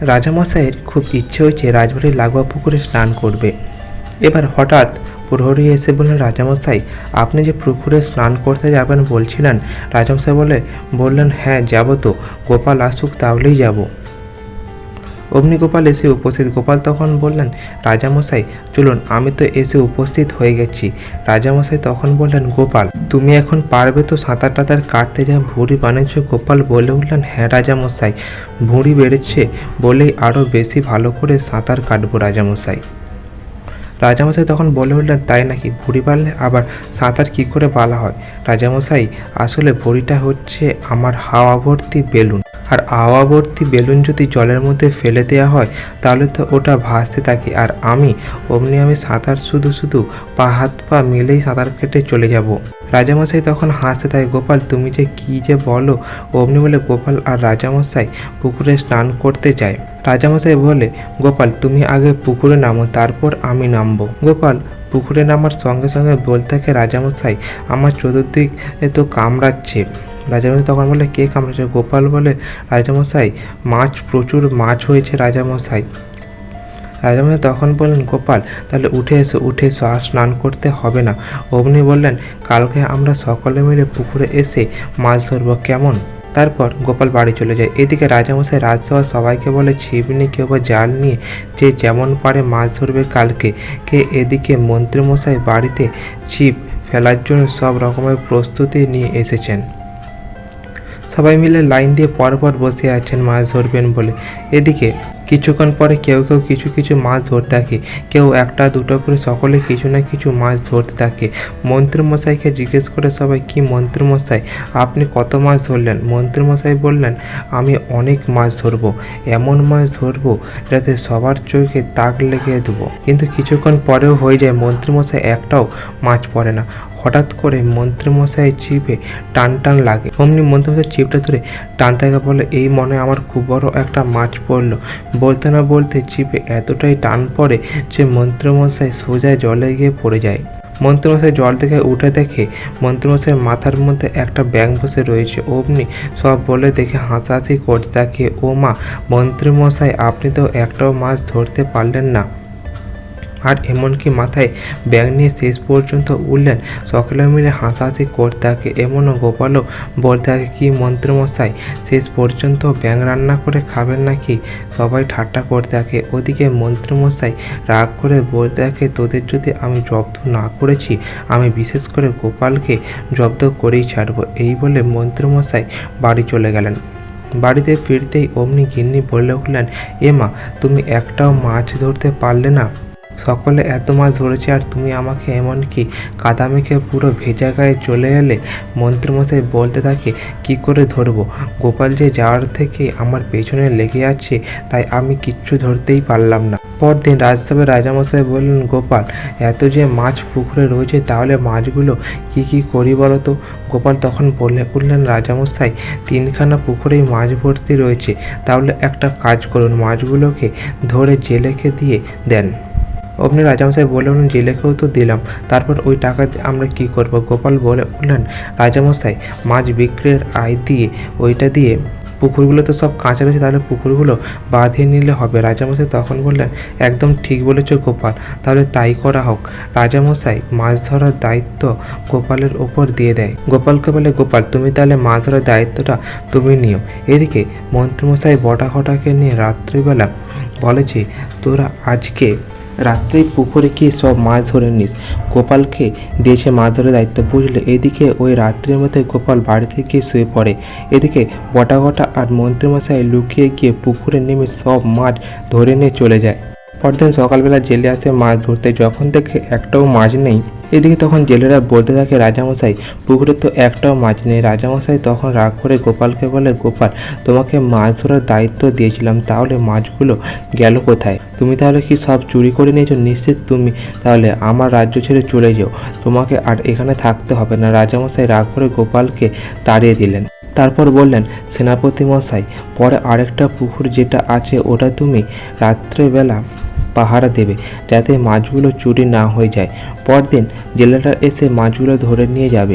রাজামশাইয়ের খুব ইচ্ছে হয়েছে রাজবাড়ির লাগোয়া পুকুরে স্নান করবে। এবার হঠাৎ প্রহরী এসে বললেন, রাজামশাই, আপনি যে পুকুরে স্নান করতে যাবেন বলছিলেন? রাজামশাই বলে, বললেন হ্যাঁ যাব তো। গোপাল আসুক, তাহলেই যাব। অগ্নি গোপাল এসে উপস্থিত। গোপাল তখন বললেন, রাজামশাই, চলুন, আমি তো এসে উপস্থিত হয়ে গেছি। রাজামশাই তখন বললেন, গোপাল, তুমি এখন পারবে তো সাঁতার টাতার কাটতে যা ভুঁড়ি বানিয়েছো? গোপাল বলে উঠলেন হ্যাঁ রাজামশাই, ভুঁড়ি বেড়েছে বলেই আরও বেশি ভালো করে সাঁতার কাটবো রাজামশাই। রাজামশাই তখন বলে উঠলেন, তাই নাকি? ভুঁড়ি বাড়লে আবার সাঁতার কী করে বালা হয়? রাজামশাই, আসলে ভুঁড়িটা হচ্ছে আমার হাওয়া ভর্তি বেলুন। আর হাওয়া ভর্তি বেলুন যদি জলের মধ্যে ফেলে দেওয়া হয়, তাহলে তো ওটা ভাসতে থাকে। আর আমি, অমনি আমি সাঁতার শুধু শুধু পা হাত পা মিলেই সাঁতার কেটে চলে যাব। রাজামশাই তখন হাসতে থাকে, গোপাল, তুমি যে কী যে বলো? অমনি বলে, গোপাল আর রাজামশাই পুকুরে স্নান করতে যায়। রাজামশাই বলে, গোপাল, তুমি আগে পুকুরে নামো, তারপর আমি নামবো। গোপাল, পুকুরে নামার সঙ্গে সঙ্গে বলতে থাকে রাজামশাই, আমার চতুর্দিক তো কামড়াচ্ছে। রাজামশাই তখন বলে কে কামড়েছে? গোপাল বলে? রাজামশাই, মাছ, প্রচুর মাছ হয়েছে রাজামশাই। রাজামশাই তখন বললেন, গোপাল, তাহলে উঠে এসো উঠে এসো, আর স্নান করতে হবে না। অমনি বললেন, কালকে আমরা সকলে মিলে পুকুরে এসে মাছ ধরবো, কেমন? তারপর গোপাল বাড়ি চলে যায়। এদিকে রাজামশাই রাজসভা সবাইকে বলে ছিপ নিয়ে কেউ বা জাল নিয়ে যে যেমন পারে মাছ ধরবে কালকে, কে এদিকে মন্ত্রীমশাই বাড়িতে ছিপ ফেলার জন্য সব রকমের প্রস্তুতি নিয়ে এসেছেন। সবাই মিলে লাইন দিয়ে পরপর বসে আছেন মাছ ধরবেন বলে। এদিকে কিছুক্ষণ পরে কেউ কেউ কিছু কিছু মাছ ধরতে থাকে। কেউ একটা, দুটো করে, সকলে কিছু না কিছু মাছ ধরতে থাকে। মন্ত্রীমশাইকে জিজ্ঞেস করে সবাই, কি মন্ত্রীমশাই, আপনি কত মাছ ধরলেন? মন্ত্রীমশাই বললেন, আমি অনেক মাছ ধরবো, এমন মাছ ধরবো যাতে সবার চোখে তাক লেগে দেবো। কিন্তু কিছুক্ষণ পরেও হয়ে যায়, মন্ত্রীমশাই একটাও মাছ পড়ে না। হঠাৎ করে মন্ত্রীমশাই চিপে টান টান লাগে। অমনি মন্ত্রীমশাই চিপটা ধরে টানতে থাকে বলে, এই মনে আমার খুব বড় একটা মাছ পড়ল। বলতে না বলতে চিপে এতটাই টান পড়ে যে মন্ত্রমশাই সোজা জলে গিয়ে পড়ে যায়। মন্ত্রমশাই জল থেকে উঠে দেখে মন্ত্রমশাই মাথার মধ্যে একটা ব্যাং বসে রয়েছে। অমনি সব বলে দেখে হাসাহাসি করতে থাকে ও মা মন্ত্রমশাই, আপনি তো একটাও মাছ ধরতে পারলেন না। আর এমনকি মাথায় ব্যাগ নিয়ে শেষ পর্যন্ত উঠলেন। সকলে মিলে হাসাহাসি করতে থাকে। এমনও গোপালও বলতে থাকে, কি মন্ত্রমশাই, শেষ পর্যন্ত ব্যাং রান্না করে খাবেন নাকি? সবাই ঠাট্টা করতে থাকে। ওদিকে মন্ত্রমশাই রাগ করে বলতে থাকে, তোদের যদি আমি জব্দ না করেছি, আমি বিশেষ করে গোপালকে জব্দ করেই ছাড়বো। এই বলে মন্ত্রমশাই বাড়ি চলে গেলেন। বাড়িতে ফিরতেই অমনি গিন্নি বলে উঠলেন, এ মা, তুমি একটাও মাছ ধরতে পারলে না? সকলে এত মাছ ধরেছে আর তুমি আমাকে এমনকি কাদা মেখে পুরো ভেজা গায়ে চলে এলে? মন্ত্রীমশাই বলতে থাকে, কি করে ধরবো? গোপাল যে যাওয়ার থেকে আমার পেছনে লেগে আছে, তাই আমি কিচ্ছু ধরতেই পারলাম না। পরদিন রাজসভায় রাজামশাই বললেন, গোপাল, এত যে মাছ পুকুরে রয়েছে, তাহলে মাছগুলো কি কি করি বলো তো? গোপাল তখন বলে উঠলেন, রাজামশাই, তিনখানা পুকুরেই মাছ ভর্তি রয়েছে, তাহলে একটা কাজ করুন, মাছগুলোকে ধরে জেলেকে দিয়ে দেন। অমনি রাজামশাই বলে উঠলেন জেলেকেও তো দিলাম, তারপর ওই টাকা আমরা কি করব? গোপাল বলে উঠলেন, রাজামশাই, মাছ বিক্রির আয় দিয়ে, ওইটা দিয়ে পুকুরগুলো তো সব কাঁচা রয়েছে, তাহলে পুকুরগুলো বাঁধিয়ে নিলে হবে। রাজামশাই তখন বললেন, একদম ঠিক বলেছ গোপাল, তাহলে তাই করা হোক। রাজামশাই মাছ ধরার দায়িত্ব গোপালের ওপর দিয়ে দেয়। গোপালকে বলে, গোপাল, তুমি তাহলে মাছ ধরার দায়িত্বটা তুমি নিও। এদিকে মন্ত্রীমশাই বটা খটাকে নিয়ে রাত্রিবেলা বলেছে তোরা আজকে রাত্রেই পুকুরে কি সব মাছ ধরে নিস। গোপালকে দিয়েছে মাছ ধরে দায়িত্ব বুঝলে এদিকে ওই রাত্রির মধ্যে গোপাল বাড়ি থেকে শুয়ে পড়ে। এদিকে বটা ঘটা আর মন্ত্রীমশাই লুকিয়ে গিয়ে পুকুরে নেমে সব মাছ ধরে নিয়ে চলে যায়। পরদিন সকালবেলা জেলে আসে মাছ ধরতে। যখন দেখে একটাও মাছ নেই, এদিকে তখন জেলেরা বলতে থাকে, রাজামশাই, পুকুরে তো একটাও মাছ নেই। রাজামশাই, তখন রাগ করে গোপালকে বলে, গোপাল, তোমাকে মাছ ধরার দায়িত্ব দিয়েছিলাম, তাহলে মাছগুলো গেল কোথায়? তুমি তাহলে কি সব চুরি করে নিয়েছো? নিশ্চিত তুমি, তাহলে আমার রাজ্য ছেড়ে চলে যাও। তোমাকে আর এখানে থাকতে হবে না। রাজামশাই রাগ করে গোপালকে তাড়িয়ে দিলেন। তারপর বললেন সেনাপতি মশাই পরে আরেকটা পুকুর যেটা আছে, ওটা তুমি রাত্রেবেলা পাহারা দেবে যাতে মাছগুলো চুরি না হয়ে যায়। পরদিন জেলেরা এসে মাছগুলো ধরে নিয়ে যাবে।